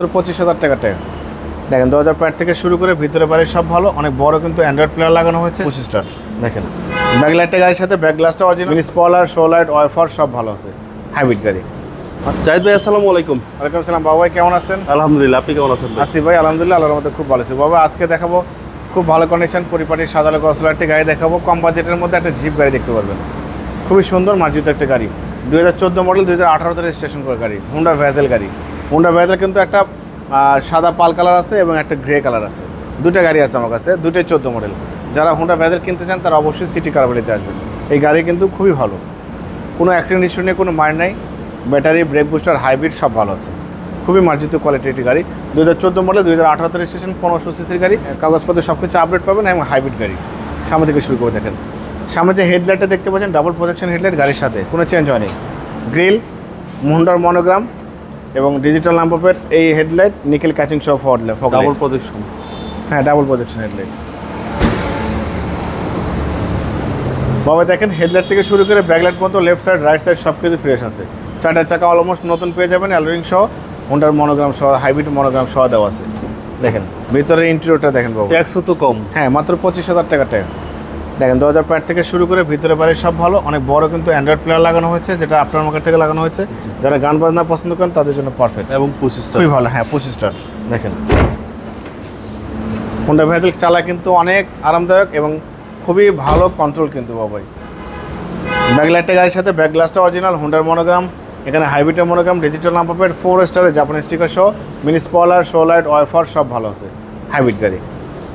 পঁচিশ হাজার টাকা ট্যাক্স দেখেন দু হাজার প্যাট থেকে শুরু করে ভিতরে বাইরে সব ভালো অনেক বড় কিন্তু অ্যান্ড্রয়েড প্লেয়ার লাগানো হয়েছে। পঁচিশটা দেখেন। ব্যাকলাইটটা গাড়ির সাথে ব্যাক গ্লাসটা original spoiler show light wiper সব ভালো আছে। হাইব্রিড গাড়ি। জাহিদ ভাই আসসালামু আলাইকুম। ওয়ালাইকুম সালাম বাবু ভাই কেমন আছেন? আলহামদুলিল্লাহ আপনি কেমন আছেন আসিফ ভাই আলহামদুলিল্লাহ আল্লাহর মধ্যে খুব ভালো আছে। বাবা আজকে দেখাবো খুব ভালো কন্ডিশন পরিপাটি সাজালো গসলা একটা গাড়ি দেখাবো। কম বাজেটের মধ্যে একটা জিপ গাড়ি দেখতে পারবেন। খুবই সুন্দর মার্জিত একটা গাড়ি। দুই হাজার চোদ্দ মডেল দুই হাজার আঠারোতে রেজিস্ট্রেশন করা গাড়ি হুন্ডা ভ্যাজেল গাড়ি। হুন্ডা ভ্যাজেল কিন্তু একটা সাদা পাল কালার আছে এবং একটা গ্রে কালার আছে। দুটো গাড়ি আছে আমার কাছে দুটোই চোদ্দ মডেল যারা হুন্ডা ভ্যাজেল কিনতে চান, তারা অবশ্যই সিটি কারবালিতে আসবেন। এই গাড়ি কিন্তু খুবই ভালো। কোনো অ্যাক্সিডেন্ট ইস্যু নিয়ে কোনো মার নাই। ব্যাটারি ব্রেক বুস্টার হাইব্রিড সব ভালো আছে। খুবই মার্জিত কোয়ালিটির একটি গাড়ি। দু হাজার চোদ্দ মডেল দুই হাজার আঠারোতে রেজিস্ট্রেশন পনেরোশো সিসির গাড়ি। কাগজপত্র সব কিছু আপডেট পাবেন এবং হাইব্রিড গাড়ি। সামনে থেকে শুরু করে দেখেন। সামনে যে হেডলাইটটা দেখতে পাচ্ছেন ডাবল প্রোজেকশন হেডলাইট গাড়ির সাথে। কোনো চেঞ্জ হয়নি। গ্রিল মুন্ডার মনোগ্রাম এবং ডিজিটাল নাম্বার প্লেট এই হেডলাইট নিকেল ক্যাচিং সহ ফগ ডাবল প্রজেকশন হ্যাঁ ডাবল প্রজেকশন হেডলাইট বাবা দেখেন হেডলাইট থেকে শুরু করে ব্যাকলাইট পর্যন্ত লেফট সাইড রাইট সাইড সব কিছু ফ্রেশ আছে। চারটা চাকা অলমোস্ট নতুন পেয়ে যাবেন অ্যালোরিং সহ হোন্ডার মনোগ্রাম সহ হাইব্রিড মনোগ্রাম সহ দেওয়া আছে। দেখেন ভিতরে ইন্টেরিয়রটা দেখেন বাবু। ট্যাক্সও তো কম। হ্যাঁ মাত্র পঁচিশ হাজার টাকা ট্যাক্স দেখেন দু হাজার থেকে শুরু করে ভিতরে বাইরে সব ভালো। অনেক বড় কিন্তু অ্যান্ড্রয়েড প্লেয়ার লাগানো হয়েছে যেটা আপনার মার্কেট থেকে লাগানো হয়েছে। যারা গান বাজনা পছন্দ করেন তাদের জন্য পারফেক্ট এবং পঁচিশটা খুবই ভালো হ্যাঁ পঁচিশটা দেখেন। হোন্ডা ভেহিকেল চালা কিন্তু অনেক আরামদায়ক এবং খুবই ভালো কন্ট্রোল কিন্তু বাবাই ব্যাকলাইটটা গাড়ির সাথে ব্যাক গ্লাসটা অরিজিনাল হোন্ডার মনোগ্রাম এখানে হাইব্রিডের monogram digital number plate four স্টারের জাপানি স্টিকার সহ mini spoiler show light wiper সব ভালো আছে। হাইব্রিড গাড়ি।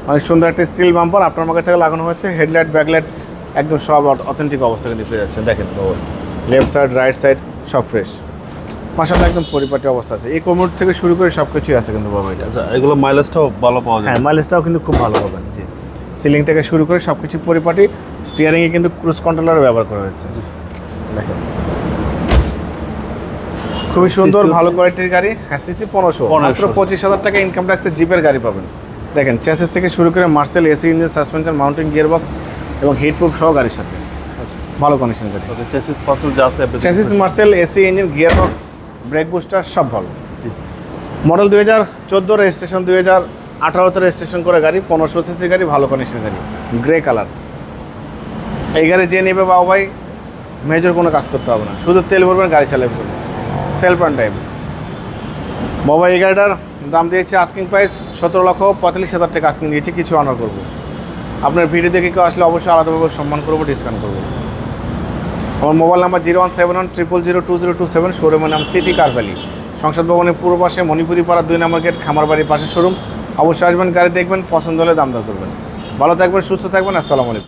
অনেক সুন্দর একটা স্টিল বাম্পার আপনার মার্কেট থেকে লাগানো হয়েছে হেডলাইট ব্যাকলাইট একদম সব অথেন্টিক অবস্থা কিন্তু পেয়ে যাচ্ছেন। দেখেন লেফট সাইড রাইট সাইড সব ফ্রেশ মাসাল্লাহ একদম পরিপাটি অবস্থা আছে। এই কোমর থেকে শুরু করে সব কিছুই আছে কিন্তু বাবা এটা। আচ্ছা এগুলো মাইলেজটাও ভালো পাওয়া যায়। হ্যাঁ মাইলেজটাও কিন্তু খুব ভালো পাবেন জি। সিলিং থেকে শুরু করে সব কিছু পরিপাটি। স্টিয়ারিংয়ে কিন্তু ক্রুজ কন্ট্রোলার ব্যবহার করা হয়েছে। দেখেন। খুবই সুন্দর ভালো কোয়ালিটির গাড়ি। হ্যাঁ সিসি পনেরোশো। 1500 মাত্র পঁচিশ হাজার টাকা ইনকাম ট্যাক্সের জিপের গাড়ি পাবেন। দেখেন চ্যাসিস থেকে শুরু করে Marcel AC engine suspension mounting gear box এবং হিট প্রুফ সহ গাড়ির সাথে। ভালো কন্ডিশন গাড়ি। চেসিস পার্সেল যা আছে chassis Marcel AC engine gear box brake booster সব ভালো। মডেল দুই হাজার চোদ্দ রেজিস্ট্রেশন দুই হাজার আঠারোতে রেজিস্ট্রেশন করে গাড়ি পনেরোশো সিসি গাড়ি ভালো কন্ডিশন গাড়ি। গ্রে কালার এই গাড়ি যে নেবে বাবু ভাই মেজর কোনো কাজ করতে হবে না। শুধু তেল ভরবেন গাড়ি চালাবে। সেলফ অ্যান্ড টাইম বাবা এই গাড়িটার দাম দিয়েছে আস্কিং প্রাইস সতেরো লক্ষ পঁয়তাল্লিশ হাজার টাকা আস্কিং দিয়েছে, কিছু অনার করব। আপনার ভিডিও দেখে কেউ আসলে অবশ্যই আলাদাভাবে সম্মান করব ডিসকাউন্ট করব। আমার mobile number zero one seven one triple zero two zero two seven শোরুমের নাম সিটি কার ভ্যালি সংসদ ভবনের পূর্ব পাশে মণিপুরি পাড়া দুই নম্বর গেট খামার বাড়ির পাশে শোরুম অবশ্যই আসবেন, গাড়ি দেখবেন, পছন্দ হলে দাম দর করবেন। ভালো থাকবেন, সুস্থ থাকবেন, আসসালামু আলাইকুম।